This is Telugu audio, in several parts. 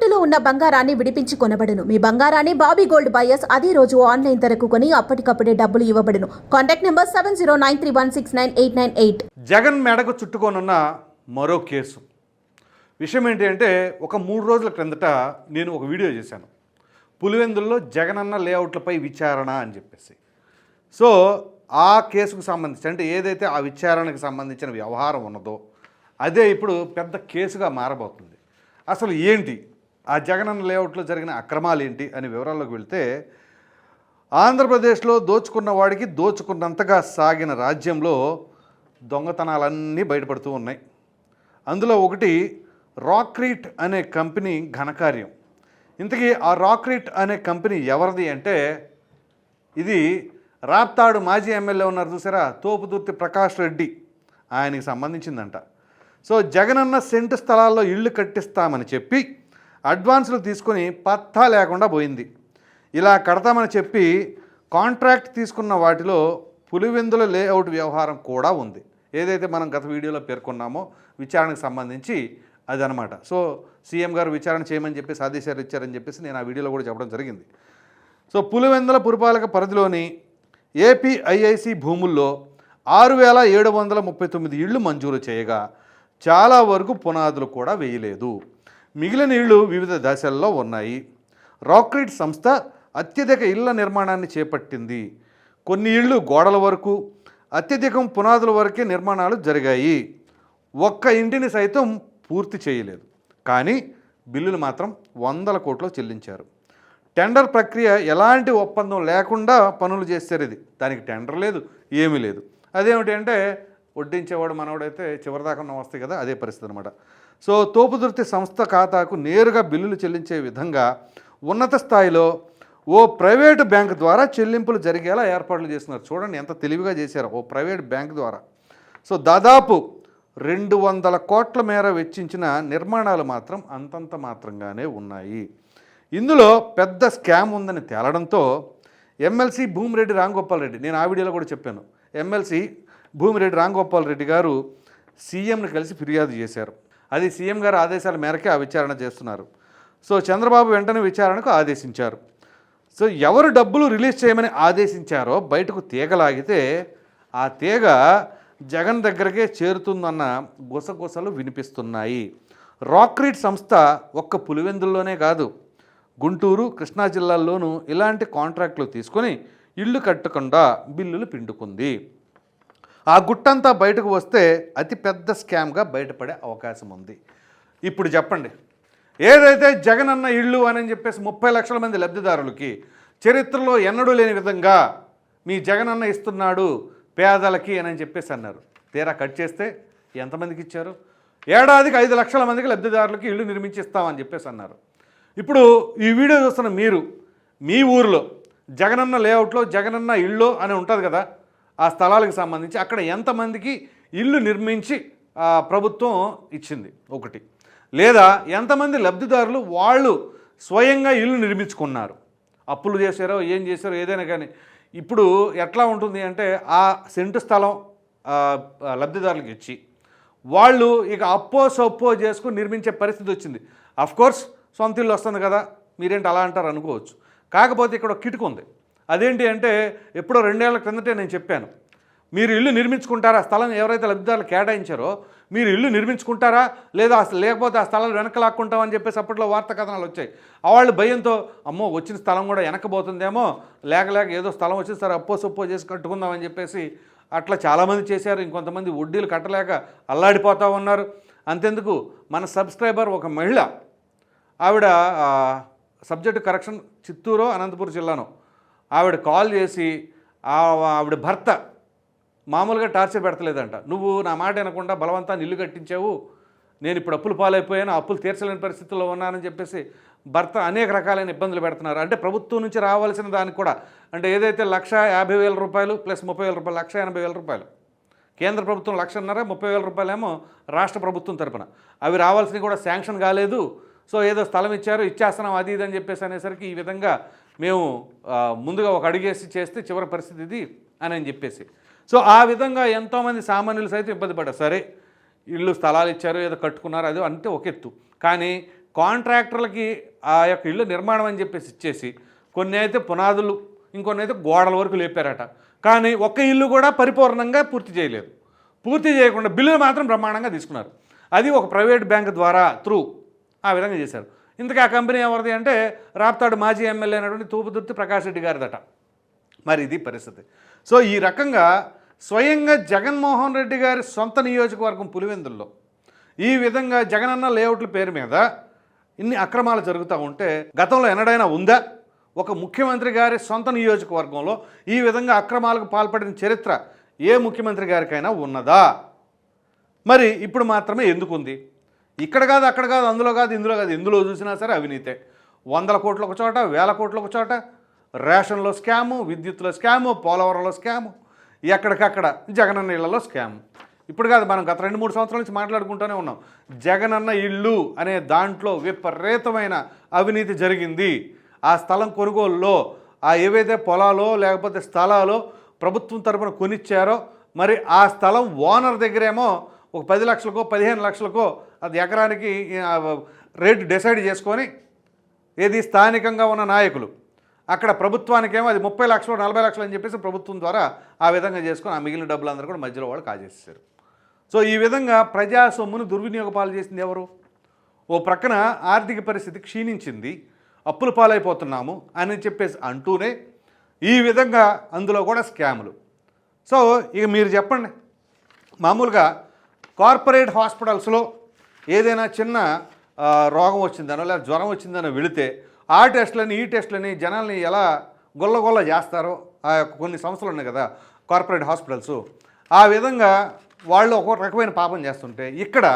తాకట్టులో ఉన్న బంగారాన్ని విడిపించి కొనబడును. మీ బంగారాన్ని బాబీ గోల్డ్ బయర్స్ అదే రోజు ఆన్లైన్ ధరకు కొని అప్పటికప్పుడే డబ్బులు ఇవ్వబడును. Contact number seven zero nine three one six nine eight nine eight. Jagan మెడకు చుట్టుకోనున్న మరో కేసు. విషయం ఏంటి అంటే ఒక మూడు రోజుల క్రిందట నేను ఒక వీడియో చేశాను. పులివెందుల్లో జగనన్న లేఅవుట్లపై విచారణ అని చెప్పేసి. సో ఆ కేసుకు సంబంధించి అంటే ఏదైతే ఆ విచారణకు సంబంధించిన వ్యవహారం ఉన్నదో అదే ఇప్పుడు పెద్ద కేసుగా మారబోతుంది. అసలు ఏంటి? ఆ జగనన్న లేఅవుట్లో జరిగిన అక్రమాలు ఏంటి అని వివరాల్లోకి వెళ్తే ఆంధ్రప్రదేశ్లో దోచుకున్న వాడికి దోచుకున్నంతగా సాగిన రాజ్యంలో దొంగతనాలన్నీ బయటపడుతూ ఉన్నాయి. అందులో ఒకటి రాక్రీట్ అనే కంపెనీ ఘనకార్యం. ఇంతకీ ఆ రాక్రీట్ అనే కంపెనీ ఎవరిది అంటే ఇది రాప్తాడు మాజీ ఎమ్మెల్యే ఉన్నారు చూసారా? తోపుదుర్తి ప్రకాష్ రెడ్డి ఆయనకి సంబంధించిందంట. సో జగనన్న సెంటు స్థలాల్లో ఇళ్ళు కట్టిస్తామని చెప్పి అడ్వాన్సులు తీసుకొని పత్తా లేకుండా పోయింది. ఇలా కడతామని చెప్పి కాంట్రాక్ట్ తీసుకున్న వాటిలో పులివెందుల లేఅవుట్ వ్యవహారం కూడా ఉంది. ఏదైతే మనం గత వీడియోలో పేర్కొన్నామో విచారణకు సంబంధించి అదనమాట. సో సీఎం గారు విచారణ చేయమని చెప్పేసి ఆదేశాలు ఇచ్చారని చెప్పేసి నేను ఆ వీడియోలో కూడా చెప్పడం జరిగింది. సో పులివెందుల పురపాలక పరిధిలోని ఏపీఐఐసి భూముల్లో ఆరు వేల ఏడు వందల ముప్పై తొమ్మిది ఇళ్ళు మంజూరు చేయగా చాలా వరకు పునాదులు కూడా వేయలేదు. మిగిలిన ఇళ్ళు వివిధ దశల్లో ఉన్నాయి. రాక్రీట్ సంస్థ అత్యధిక ఇళ్ళ నిర్మాణాన్ని చేపట్టింది. కొన్ని ఇళ్ళు గోడల వరకు అత్యధికం పునాదుల వరకే నిర్మాణాలు జరిగాయి. ఒక్క ఇంటిని సైతం పూర్తి చేయలేదు. కానీ బిల్లులు మాత్రం వందల కోట్లు చెల్లించారు. టెండర్ ప్రక్రియ ఎలాంటి ఒప్పందం లేకుండా పనులు చేస్తారు ఇది. దానికి టెండర్ లేదు ఏమీ లేదు. అదేమిటి అంటే వడ్డించేవాడు మనవాడైతే చివరిదాకా ఉన్న వస్తాయి కదా అదే పరిస్థితి అనమాట సో తోపుదుర్తి సంస్థ ఖాతాకు నేరుగా బిల్లులు చెల్లించే విధంగా ఉన్నత స్థాయిలో ఓ ప్రైవేటు బ్యాంక్ ద్వారా చెల్లింపులు జరిగేలా ఏర్పాట్లు చేస్తున్నారు. చూడండి ఎంత తెలివిగా చేశారు. ఓ ప్రైవేట్ బ్యాంక్ ద్వారా. సో దాదాపు రెండు వందల కోట్ల మేర వెచ్చించిన నిర్మాణాలు మాత్రం అంతంత మాత్రంగానే ఉన్నాయి. ఇందులో పెద్ద స్కామ్ ఉందని తేలడంతో ఎమ్మెల్సీ భూమిరెడ్డి రాంగోపాల్ రెడ్డి నేను ఆ వీడియోలో కూడా చెప్పాను. ఎమ్మెల్సీ భూమిరెడ్డి రాంగోపాల్ రెడ్డి గారు సీఎంని కలిసి ఫిర్యాదు చేశారు. అది సీఎం గారి ఆదేశాల మేరకే ఆ విచారణ చేస్తున్నారు. సో చంద్రబాబు వెంటనే విచారణకు ఆదేశించారు. సో ఎవరు డబ్బులు రిలీజ్ చేయమని ఆదేశించారో బయటకు తీగలాగితే ఆ తీగ జగన్ దగ్గరకే చేరుతుందన్న గుసగుసలు వినిపిస్తున్నాయి. రాక్రీట్ సంస్థ ఒక్క పులివెందుల్లోనే కాదు గుంటూరు కృష్ణా జిల్లాల్లోనూ ఇలాంటి కాంట్రాక్టులు తీసుకొని ఇళ్ళు కట్టకుండా బిల్లులు పిండుకుంది. ఆ గుట్టంతా బయటకు వస్తే అతి పెద్ద స్కామ్గా బయటపడే అవకాశం ఉంది. ఇప్పుడు చెప్పండి. ఏదైతే జగనన్న ఇళ్ళు అని చెప్పేసి ముప్పై లక్షల మంది లబ్ధిదారులకి చరిత్రలో ఎన్నడూ లేని విధంగా మీ జగనన్న ఇస్తున్నాడు పేదలకి అని చెప్పేసి అన్నారు. తీరా కట్ చేస్తే ఎంతమందికి ఇచ్చారు? ఏడాదికి ఐదు లక్షల మందికి లబ్ధిదారులకి ఇళ్ళు నిర్మించిస్తామని చెప్పేసి అన్నారు. ఇప్పుడు ఈ వీడియో చూస్తున్న మీరు మీ ఊరిలో జగనన్న లేఅవుట్లో జగనన్న ఇళ్ళు అని ఉంటుంది కదా ఆ స్థలాలకు సంబంధించి అక్కడ ఎంతమందికి ఇల్లు నిర్మించి ప్రభుత్వం ఇచ్చింది ఒకటి. లేదా ఎంతమంది లబ్ధిదారులు వాళ్ళు స్వయంగా ఇల్లు నిర్మించుకున్నారు. అప్పులు చేశారో ఏం చేశారో ఏదైనా కానీ. ఇప్పుడు ఎట్లా ఉంటుంది అంటే ఆ సెంటు స్థలం లబ్ధిదారులకు ఇచ్చి వాళ్ళు ఇక అప్పో సొప్పో చేసుకుని నిర్మించే పరిస్థితి వచ్చింది. అఫ్కోర్స్ సొంత ఇల్లు వస్తుంది కదా మీరేంటి అలా అంటారు అనుకోవచ్చు. కాకపోతే ఇక్కడ ఒక కిటుకు ఉంది. అదేంటి అంటే ఎప్పుడో రెండేళ్ళ క్రిందటే నేను చెప్పాను. మీరు ఇల్లు నిర్మించుకుంటారా? స్థలం ఎవరైతే లబ్ధిదారులు కేటాయించారో మీరు ఇల్లు నిర్మించుకుంటారా? లేదా అసలు లేకపోతే ఆ స్థలాలు వెనక లాక్కుంటామని చెప్పేసి అప్పట్లో వార్తా కథనాలు వచ్చాయి. వాళ్ళు భయంతో అమ్మో వచ్చిన స్థలం కూడా వెనకబోతుందేమో లేక లేక ఏదో స్థలం వచ్చింది సరే అప్పో సొప్పో చేసి కట్టుకుందామని చెప్పేసి అట్లా చాలామంది చేశారు. ఇంకొంతమంది వడ్డీలు కట్టలేక అల్లాడిపోతూ ఉన్నారు. అంతెందుకు? మన సబ్స్క్రైబర్ ఒక మహిళ. ఆవిడ సబ్జెక్టు కరెక్షన్ చిత్తూరు అనంతపురం జిల్లాను. ఆవిడ కాల్ చేసి ఆవిడ భర్త మామూలుగా టార్చర్ పెడతలేదంట. నువ్వు నా మాట వినకుండా బలవంతాన్ని ఇల్లు కట్టించావు. నేను ఇప్పుడు అప్పులు పాలైపోయాను. అప్పులు తీర్చలేని పరిస్థితుల్లో ఉన్నానని చెప్పేసి భర్త అనేక రకాలైన ఇబ్బందులు పెడుతున్నారు. అంటే ప్రభుత్వం నుంచి రావాల్సిన దానికి కూడా అంటే ఏదైతే లక్ష యాభై వేల రూపాయలు ప్లస్ ముప్పై వేల రూపాయలు లక్ష ఎనభై వేల రూపాయలు. కేంద్ర ప్రభుత్వం లక్షన్నర ముప్పై వేల రూపాయలేమో రాష్ట్ర ప్రభుత్వం తరపున. అవి రావాల్సినవి కూడా శాంక్షన్ కాలేదు. సో ఏదో స్థలం ఇచ్చారు ఇచ్చేస్తున్నాం అది ఇది అని చెప్పేసి అనేసరికి ఈ విధంగా మేము ముందుగా ఒక అడిగేసి చేస్తే చివరి పరిస్థితి ఇది అని అని చెప్పేసి. సో ఆ విధంగా ఎంతోమంది సామాన్యులు సైతం ఇబ్బంది పడ్డారు. సరే ఇళ్ళు స్థలాలు ఇచ్చారు ఏదో కట్టుకున్నారు అది అంటే ఒక ఎత్తు. కానీ కాంట్రాక్టర్లకి ఆ యొక్క ఇల్లు నిర్మాణం అని చెప్పేసి ఇచ్చేసి కొన్ని అయితే పునాదులు ఇంకొన్ని అయితే గోడల వరకు లేపారట. కానీ ఒక్క ఇల్లు కూడా పరిపూర్ణంగా పూర్తి చేయలేదు. పూర్తి చేయకుండా బిల్లులు మాత్రం బ్రహ్మాండంగా తీసుకున్నారు. అది ఒక ప్రైవేట్ బ్యాంక్ ద్వారా త్రూ ఆ విధంగా చేశారు. ఇంతకు ఆ కంపెనీ ఎవరిది అంటే రాప్తాడు మాజీ ఎమ్మెల్యే అయినటువంటి తూపుదుర్తి ప్రకాష్ రెడ్డి గారిదట. మరి ఇది పరిస్థితి. సో ఈ రకంగా స్వయంగా జగన్మోహన్ రెడ్డి గారి సొంత నియోజకవర్గం పులివెందుల్లో ఈ విధంగా జగనన్న లేఅవుట్ల పేరు మీద ఇన్ని అక్రమాలు జరుగుతూ ఉంటే గతంలో ఎన్నడైనా ఉందా? ఒక ముఖ్యమంత్రి గారి సొంత నియోజకవర్గంలో ఈ విధంగా అక్రమాలకు పాల్పడిన చరిత్ర ఏ ముఖ్యమంత్రి గారికైనా ఉన్నదా? మరి ఇప్పుడు మాత్రమే ఎందుకుంది? ఇక్కడ కాదు అక్కడ కాదు అందులో కాదు ఇందులో కాదు ఎందులో చూసినా సరే అవినీతే. వందల కోట్ల ఒక చోట వేల కోట్ల ఒక చోట రేషన్లో స్కాము విద్యుత్లో స్కాము పోలవరంలో స్కాము ఎక్కడికక్కడ జగనన్న ఇళ్ళలో స్కాము. ఇప్పుడు కాదు మనం గత రెండు మూడు సంవత్సరాల నుంచి మాట్లాడుకుంటూనే ఉన్నాం. జగనన్న ఇల్లు అనే దాంట్లో విపరీతమైన అవినీతి జరిగింది. ఆ స్థలం కొనుగోలులో ఆ ఏవైతే పొలాలో లేకపోతే స్థలాలో ప్రభుత్వం తరపున కొనిచ్చారో మరి ఆ స్థలం ఓనర్ దగ్గరేమో ఒక పది లక్షలకో పదిహేను లక్షలకో అది ఎకరానికి రేటు డిసైడ్ చేసుకొని ఏది స్థానికంగా ఉన్న నాయకులు అక్కడ ప్రభుత్వానికేమో అది ముప్పై లక్షలు నలభై లక్షలు అని చెప్పేసి ప్రభుత్వం ద్వారా ఆ విధంగా చేసుకొని ఆ మిగిలిన డబ్బులందరూ కూడా మధ్యలో వాళ్ళు కాజేసేసారు సో ఈ విధంగా ప్రజా సొమ్మును దుర్వినియోగ పాలు చేసింది ఎవరు? ఓ ప్రక్కన ఆర్థిక పరిస్థితి క్షీణించింది అప్పుల పాలైపోతున్నాము అని చెప్పేసి అంటూనే ఈ విధంగా అందులో కూడా స్కాములు. సో ఇక మీరు చెప్పండి మామూలుగా కార్పొరేట్ హాస్పిటల్స్లో ఏదైనా చిన్న రోగం వచ్చిందనో లేదా జ్వరం వచ్చిందనో వెళితే ఆ టెస్ట్లని ఈ టెస్ట్లని జనాల్ని ఎలా గొల్లగొల్ల చేస్తారో ఆ యొక్క కొన్ని సంస్థలు ఉన్నాయి కదా కార్పొరేట్ హాస్పిటల్స్. ఆ విధంగా వాళ్ళు ఒక రకమైన పాపం చేస్తుంటే ఇక్కడ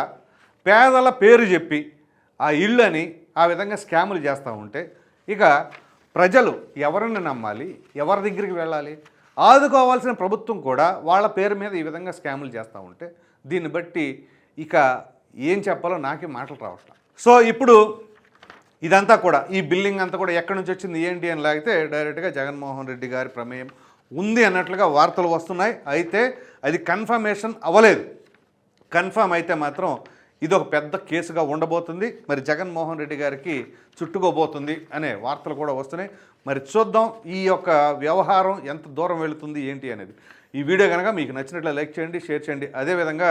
పేదల పేరు చెప్పి ఆ ఇల్లు అని ఆ విధంగా స్కాములు చేస్తూ ఉంటే ఇక ప్రజలు ఎవరిని నమ్మాలి ఎవరి దగ్గరికి వెళ్ళాలి? ఆదుకోవాల్సిన ప్రభుత్వం కూడా వాళ్ళ పేరు మీద ఈ విధంగా స్కాములు చేస్తూ ఉంటే దీన్ని బట్టి ఇక ఏం చెప్పాలో నాకే మాటలు రావట్లేదు సో ఇప్పుడు ఇదంతా కూడా ఈ బిల్డింగ్ అంతా కూడా ఎక్కడి నుంచి వచ్చింది ఏంటి అని లాగితే డైరెక్ట్గా జగన్మోహన్ రెడ్డి గారి ప్రమేయం ఉంది అన్నట్లుగా వార్తలు వస్తున్నాయి. అయితే అది కన్ఫర్మేషన్ అవ్వలేదు. కన్ఫర్మ్ అయితే మాత్రం ఇది ఒక పెద్ద కేసుగా ఉండబోతుంది. మరి జగన్మోహన్ రెడ్డి గారికి చుట్టుకోబోతుంది అనే వార్తలు కూడా వస్తున్నాయి. మరి చూద్దాం ఈ యొక్క వ్యవహారం ఎంత దూరం వెళుతుంది ఏంటి అనేది. ఈ వీడియో కనుక మీకు నచ్చినట్లు లైక్ చేయండి షేర్ చేయండి. అదేవిధంగా